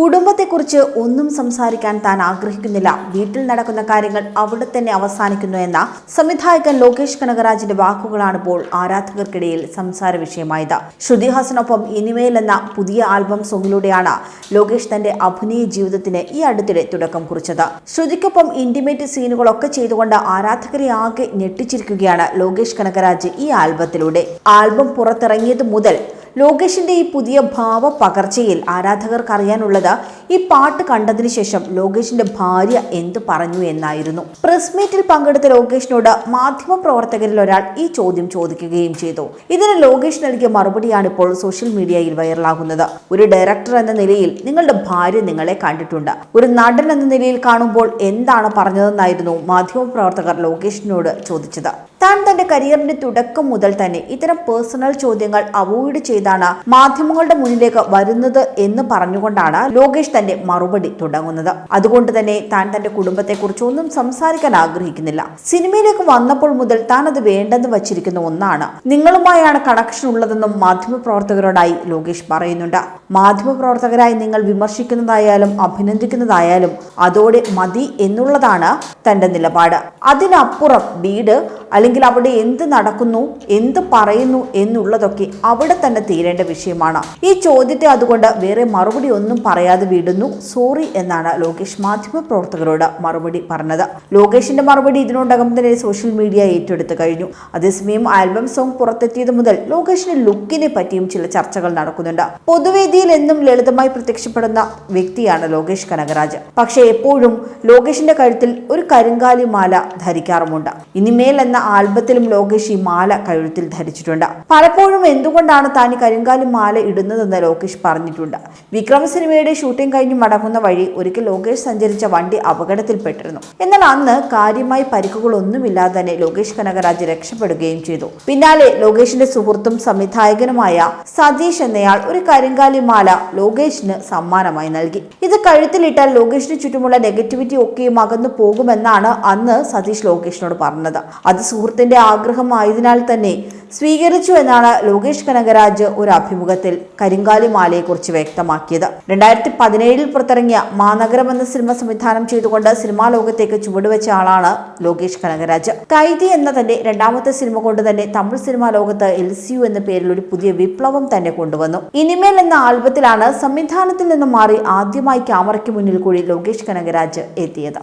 കുടുംബത്തെക്കുറിച്ച് ഒന്നും സംസാരിക്കാൻ താൻ ആഗ്രഹിക്കുന്നില്ല. വീട്ടിൽ നടക്കുന്ന കാര്യങ്ങൾ അവിടെ തന്നെ അവസാനിക്കുന്നു എന്ന സംവിധായകൻ ലോകേഷ് കനകരാജിന്റെ വാക്കുകളാണ് ഇപ്പോൾ ആരാധകർക്കിടയിൽ സംസാര വിഷയമായത്. ശ്രുതിഹാസനൊപ്പം ഇനിമേൽ എന്ന പുതിയ ആൽബം സോങ്ങിലൂടെയാണ് ലോകേഷ് തന്റെ അഭിനയ ജീവിതത്തിന് ഈ അടുത്തിടെ തുടക്കം കുറിച്ചത്. ശ്രുതിക്കൊപ്പം ഇന്റിമേറ്റ് സീനുകളൊക്കെ ചെയ്തുകൊണ്ട് ആരാധകരെ ആകെ ഞെട്ടിച്ചിരിക്കുകയാണ് ലോകേഷ് കനകരാജ് ഈ ആൽബത്തിലൂടെ. ആൽബം പുറത്തിറങ്ങിയത് മുതൽ ലോകേഷിന്റെ ഈ പുതിയ ഭാവ പകർച്ചയിൽ ആരാധകർക്ക് അറിയാനുള്ളത് ഈ പാട്ട് കണ്ടതിന് ശേഷം ലോകേഷിന്റെ ഭാര്യ എന്ത് പറഞ്ഞു എന്നായിരുന്നു. പ്രസ് മീറ്റിൽ പങ്കെടുത്ത ലോകേഷിനോട് മാധ്യമ പ്രവർത്തകരിൽ ഒരാൾ ഈ ചോദ്യം ചോദിക്കുകയും ചെയ്തു. ഇതിന് ലോകേഷ് നൽകിയ മറുപടിയാണ് ഇപ്പോൾ സോഷ്യൽ മീഡിയയിൽ വൈറലാകുന്നത്. ഒരു ഡയറക്ടർ എന്ന നിലയിൽ നിങ്ങളുടെ ഭാര്യ നിങ്ങളെ കണ്ടിട്ടുണ്ട്. ഒരു നടൻ എന്ന നിലയിൽ കാണുമ്പോൾ എന്താണ് പറഞ്ഞതെന്നായിരുന്നു മാധ്യമ പ്രവർത്തകർ ലോകേഷിനോട് ചോദിച്ചത്. താൻ തന്റെ കരിയറിന്റെ തുടക്കം മുതൽ തന്നെ ഇത്തരം പേഴ്സണൽ ചോദ്യങ്ങൾ അവോയ്ഡ് ചെയ്താണ് മാധ്യമങ്ങളുടെ മുന്നിലേക്ക് വരുന്നത് എന്ന് പറഞ്ഞുകൊണ്ടാണ് ലോകേഷ് തന്റെ മറുപടി തുടങ്ങുന്നത്. അതുകൊണ്ട് തന്നെ താൻ തന്റെ കുടുംബത്തെക്കുറിച്ച് ഒന്നും സംസാരിക്കാൻ ആഗ്രഹിക്കുന്നില്ല. സിനിമയിലേക്ക് വന്നപ്പോൾ മുതൽ താൻ അത് വേണ്ടെന്ന് വച്ചിരിക്കുന്ന ഒന്നാണ്. നിങ്ങളുമായാണ് കണക്ഷൻ ഉള്ളതെന്നും മാധ്യമപ്രവർത്തകരോടായി ലോകേഷ് പറയുന്നുണ്ട്. മാധ്യമപ്രവർത്തകരായി നിങ്ങൾ വിമർശിക്കുന്നതായാലും അഭിനന്ദിക്കുന്നതായാലും അതോടെ മതി എന്നുള്ളതാണ് തന്റെ നിലപാട്. അതിനപ്പുറം വീട് അല്ലെങ്കിൽ അവിടെ എന്ത് നടക്കുന്നു എന്ത് പറയുന്നു എന്നുള്ളതൊക്കെ അവിടെ തന്നെ തീരേണ്ട വിഷയമാണ്. ഈ ചോദ്യത്തെ അതുകൊണ്ട് വേറെ മറുപടി ഒന്നും പറയാതെ വിടുന്നു സോറി എന്നാണ് ലോകേഷ് മാധ്യമ പ്രവർത്തകരോട് മറുപടി പറഞ്ഞത്. ലോകേഷിന്റെ മറുപടി ഇതിനോടകം തന്നെ സോഷ്യൽ മീഡിയ ഏറ്റെടുത്തു കഴിഞ്ഞു. അതേസമയം ആൽബം സോങ് പുറത്തെത്തിയത് മുതൽ ലോകേഷിന്റെ ലുക്കിനെ പറ്റിയും ചില ചർച്ചകൾ നടക്കുന്നുണ്ട്. പൊതുവേദിയിൽ എന്നും ലളിതമായി പ്രത്യക്ഷപ്പെടുന്ന വ്യക്തിയാണ് ലോകേഷ് കനകരാജ്. പക്ഷേ എപ്പോഴും ലോകേഷിന്റെ കഴുത്തിൽ ഒരു കരിങ്കാലി മാല ധരിക്കാറുമുണ്ട്. ഇനിമേൽ എന്ന ആൽബത്തിലും ലോകേഷ് ഈ മാല കഴുത്തിൽ ധരിച്ചിട്ടുണ്ട്. പലപ്പോഴും എന്തുകൊണ്ടാണ് താൻ കരിങ്കാലി മാല ഇടുന്നതെന്ന് ലോകേഷ് പറഞ്ഞിട്ടുണ്ട്. വിക്രം സിനിമയുടെ ഷൂട്ടിംഗ് കഴിഞ്ഞ് മടങ്ങുന്ന വഴി ഒരിക്കൽ ലോകേഷ് സഞ്ചരിച്ച വണ്ടി അപകടത്തിൽപ്പെട്ടിരുന്നു. എന്നാൽ അന്ന് കാര്യമായി പരിക്കുകളൊന്നുമില്ലാതെ തന്നെ ലോകേഷ് കനകരാജ് രക്ഷപ്പെടുകയും ചെയ്തു. പിന്നാലെ ലോകേഷിന്റെ സുഹൃത്തും സംവിധായകനുമായ സതീഷ് എന്നയാൾ ഒരു കരിങ്കാലി മാല ലോകേഷിന് സമ്മാനമായി നൽകി. ഇത് കഴുത്തിലിട്ടാൽ ലോകേഷിന് ചുറ്റുമുള്ള നെഗറ്റിവിറ്റി ഒക്കെയും അകന്നു പോകുമെന്നാണ് അന്ന് സതീഷ് ലോകേഷിനോട് പറഞ്ഞത്. അത് സുഹൃത്തിന്റെ ആഗ്രഹമായതിനാൽ തന്നെ സ്വീകരിച്ചു എന്നാണ് ലോകേഷ് കനകരാജ് ഒരു അഭിമുഖത്തിൽ കരിങ്കാലി മാലയെക്കുറിച്ച് വ്യക്തമാക്കിയത്. രണ്ടായിരത്തി പതിനേഴിൽ പുറത്തിറങ്ങിയ മാനഗരം എന്ന സിനിമ സംവിധാനം ചെയ്തുകൊണ്ട് സിനിമാ ലോകത്തേക്ക് ചുവടുവെച്ച ആളാണ് ലോകേഷ് കനകരാജ്. കൈതി എന്ന തന്റെ രണ്ടാമത്തെ സിനിമ കൊണ്ട് തന്നെ തമിഴ് സിനിമാ ലോകത്ത് എൽ സി യു എന്ന പേരിൽ ഒരു പുതിയ വിപ്ലവം തന്നെ കൊണ്ടുവന്നു. ഇനിമേൽ എന്ന ആൽബത്തിലാണ് സംവിധാനത്തിൽ നിന്നും മാറി ആദ്യമായി ക്യാമറയ്ക്ക് മുന്നിൽ കൂടി ലോകേഷ് കനകരാജ് എത്തിയത്.